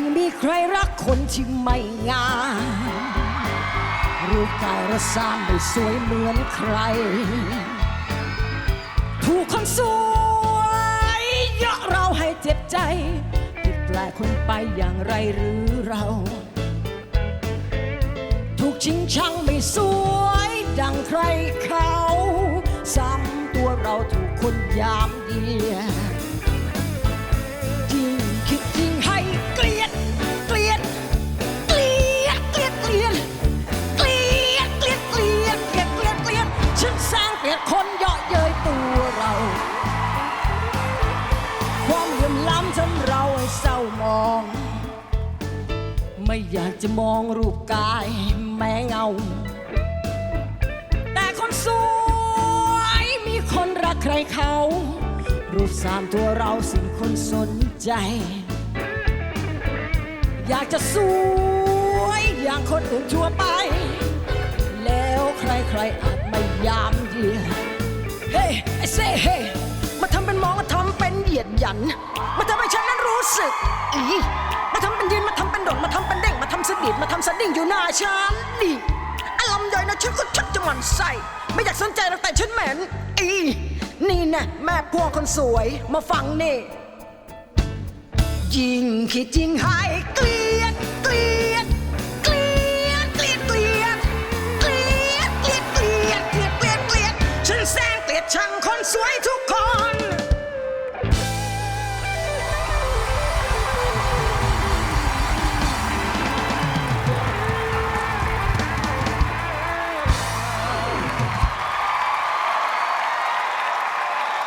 ไม่มีใครรักคนที่ไม่งามรูปกายระสร้างไม่สวยเหมือนใคร ถูกคนสวยเยาะเราให้เจ็บใจผิดแปลคนไปอย่างไรหรือเรา ถูกชิงชังไม่สวยดังใครเขา ซ้ำตัวเราถูกคนยามเยีย ไม่อยากจะมองรูปกายแม้เงา แต่คนสวยมีคนรักใครเขา รูปสามตัวเราสิ่งคนสนใจ อยากจะสวยอย่างคนอื่นทั่วไป แล้วใครๆอาจไม่ยามเยียเฮ้ไอเซ่เฮ้มาทำเป็นมองมาทำเป็นเหยียดหยัน มาทำให้ฉันนั้นรู้สึก อีมาทำเป็นยืนมาทำเป็นโดดมาทำ มาทำสนิ่งอยู่หน้าฉันดิอารมณ์ย่อยนะฉันก็ชักจะหมันไส้ไม่อยากสนใจหรอกแต่ฉันเหม็นอีนี่นะแม่พวงคนสวยมาฟังนี่ยิงคิดยิงให้เกลียดเกลียดเกลียดเกลียดเกลียดเกลียดเกลียดเกลียดเกลียดเกลียดเกลียดฉันแซงเกลียดชังคนสวย